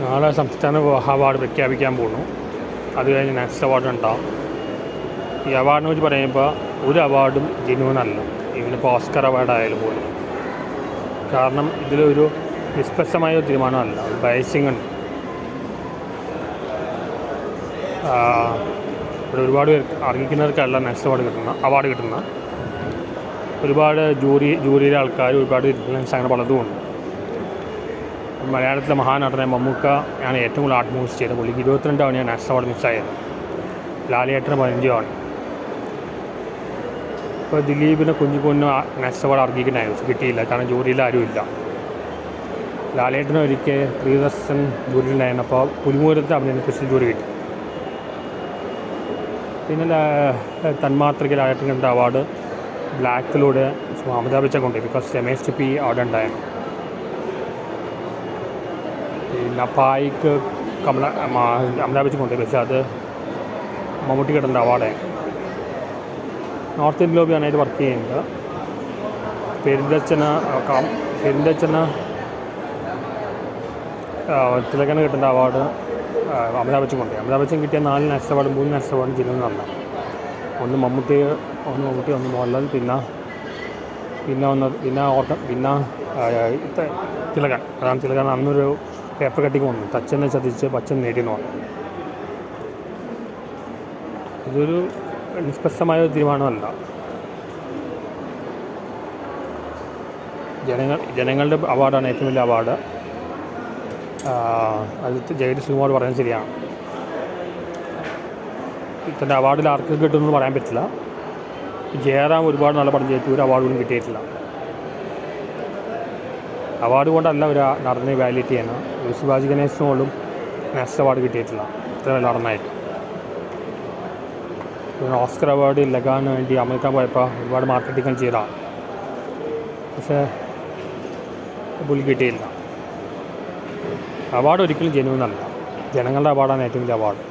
നാളെ സംസ്ഥാന വിവാഹ അവാർഡ് പ്രഖ്യാപിക്കാൻ പോകുന്നു അത് കഴിഞ്ഞ് നെക്സ്റ്റ് അവാർഡ് ഉണ്ടാവും. ഈ അവാർഡിനെ കുറിച്ച് പറയുമ്പോൾ ഒരു അവാർഡും ജെന്യൂൺ അല്ല ഇവനിപ്പോൾ ഓസ്കർ അവാർഡ് ആയാലും പോലും. കാരണം ഇതിലൊരു നിഷ്പക്ഷമായ ഒരു തീരുമാനമല്ല. ബയസിങ് ഉണ്ട്. ഇവിടെ ഒരുപാട് പേർക്ക് അർഹിക്കുന്നവർക്കല്ല നെക്സ്റ്റ് അവാർഡ് കിട്ടുന്ന അവാർഡ് കിട്ടുന്ന. ഒരുപാട് ജൂറി ജൂറിയിലെ ആൾക്കാർ ഒരുപാട് ഇൻഫ്ലുവൻസ് അങ്ങനെ പലതും ഉണ്ട്. മലയാളത്തിലെ മഹാനടനെ മമ്മൂക്ക ആണ് ഏറ്റവും കൂടുതൽ ആത്മഹൂസ് ചെയ്ത പുള്ളി പുള്ളിക്ക് ഇരുപത്തിരണ്ട് ഞാൻ നാഷണൽ അവാർഡ് മിസ്സായത് ലാലേട്ടന് പതിനഞ്ച് തവണ. ഇപ്പോൾ ദിലീപിന് കുഞ്ഞു കുഞ്ഞു നാഷണൽ അവാർഡ് അർഹിക്കണമായിരുന്നു കിട്ടിയില്ല. കാരണം ജൂറിയിൽ ആരുമില്ല ലാലേട്ടന് ഒരിക്കൽ പ്രിയദർശൻ ജൂറിയിലായിരുന്നപ്പോൾ പുലിമൂരത്ത് അഭിനയം സ്പെഷ്യൽ ജൂറി കിട്ടി. പിന്നെ തന്മാത്രയ്ക്ക് ലാലേട്ടൻ കണ്ട അവാർഡ് ബ്ലാക്കിലൂടെ അമിതാഭ് ബച്ചൻ കൊണ്ട് ബിക്കോസ് രമേശ് പി അവിടെ ഉണ്ടായിരുന്നു. പിന്നെ പായിക്ക് കമല അമലാപിച്ച് അമിതാഭ് ബച്ചൻ കൊണ്ട് പക്ഷേ അത് മമ്മൂട്ടി കിട്ടേണ്ട അവാർഡാണ് നോർത്ത് ഇന്ത്യൻ ലോബി നന്നായിട്ട് വർക്ക് ചെയ്യുന്നുണ്ട്. പെരിന്തച്ചന പെരിന്തച്ചന തിലകന് കിട്ടേണ്ട അവാർഡ് അമിതാഭ് ബച്ചൻ കൊണ്ട് അമിതാഭ് ബച്ചൻ കിട്ടിയ നാല് നാഷണൽ അവാർഡ് മൂന്ന് നാഷണൽ അവാർഡ് ജില്ലയിൽ നിന്നല്ല ഒന്ന് മമ്മൂട്ടി ഒന്ന് മമ്മൂട്ടി ഒന്ന് മോഹൻലാൽ പിന്നെ പിന്നെ ഒന്ന് പിന്നെ ഓർക്ക പിന്നെ തിലകൻ. അതാണ് തിലകൻ അന്നൊരു പേപ്പർ കട്ടിങ് വന്നു. തച്ചനെ ചതിച്ച് പച്ചൻ നേടിയെന്ന് പറഞ്ഞു. ഇതൊരു നിഷ്പക്ഷമായ ഒരു തീരുമാനമല്ല. ജനങ്ങൾ ജനങ്ങളുടെ അവാർഡാണ് ഏറ്റവും വലിയ അവാർഡ്. അത് ജഗതി ശ്രീകുമാർ പറയാൻ ശരിയാണ്. ഇത്തരം അവാർഡിൽ ആർക്കും കിട്ടുമെന്ന് പറയാൻ പറ്റില്ല. ജയറാം ഒരുപാട് നല്ല പടം ചെയ്തിട്ട് ഒരു അവാർഡ് പോലും കിട്ടിയിട്ടില്ല. അവാർഡ് കൊണ്ടല്ല ഒരു നടനെ വാലിറ്റി ചെയ്യുന്നത് ഒരു ശിവാജി ഗണേശനും കൊണ്ടും നാഷണൽ അവാർഡ് കിട്ടിയിട്ടില്ല. ഇത്ര വലിയ നടനായിട്ട്. പിന്നെ ഓസ്കർ അവാർഡ് ലഗാന് വേണ്ടി അമേരിക്കാൻ പോയപ്പോൾ ഒരുപാട് മാർക്കറ്റിംഗ് ചെയ്തതാണ് പക്ഷേ പുള്ളി കിട്ടിയില്ല. അവാർഡ് ഒരിക്കലും ജനുവെന്നല്ല. ജനങ്ങളുടെ അവാർഡാണ് ഏറ്റവും വലിയ അവാർഡ്.